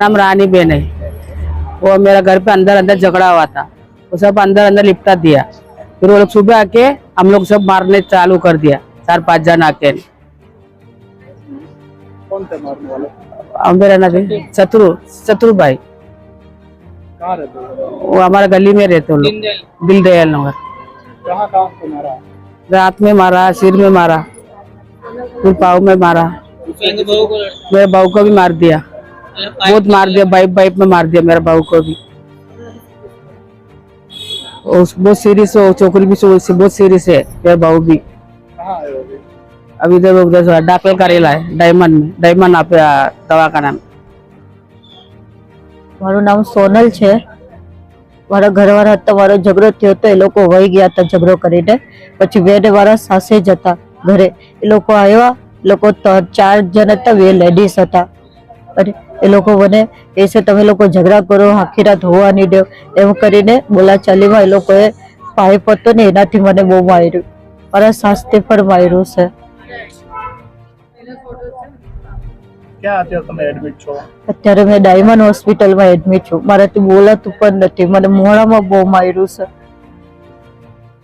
नाम रानी बेन है। वो मेरा घर पे अंदर अंदर झगड़ा हुआ था। वो सब अंदर अंदर लिपटा दिया। फिर वो लोग सुबह आके हम लोग सब मारने चालू कर दिया। चार पाँच जन आके। कौन थे मारने वाले? मेरा नाम शत्रु शत्रु भाई। कहाँ रहते हो? वो हमारे गली में रहते हैं लोग। दिल दयाल नगर। रात में मारा सिर में मारा फिर पाव में मारा। मेरे बहू को भी मार दिया। बहुत मार दिया बाइप बाइप में मार दिया मेरे बहू को भी उस बहुत सीरियस हो छोकरी भी सो- बहुत सीरियस है मेरे बहू भी कहाँ आए हो अभी अभी इधर उधर दाखिल करेला है डायमंड में डायमंड आप दवाखाना में મારું નામ સોનલ છે મારા ઘરવાળા હતા મારો ઝઘડો થયો હતો એ લોકો વહી ગયા હતા ઝઘડો કરીને પછી બે ને મારા સાસે જ હતા ઘરે એ લોકો આવ્યા એ લોકો ત- ચાર જણ હતા બે લેડીઝ હતા અને એ લોકો મને કહે છે તમે લોકો ઝઘડા કરો આખી રાત હોવા નહીં દો એમ કરીને બોલાચાલીમાં એ લોકોએ પાઇપ હતો ને એનાથી મને બહુ માર્યું. મારા સાસથી પણ માર્યું છો. અત્યારે મેં ડાયમંડ હોસ્પિટલમાં એડમિટ છું. મારાથી બોલાતું પણ નથી. મને મોડામાં બહુ માર્યું છે.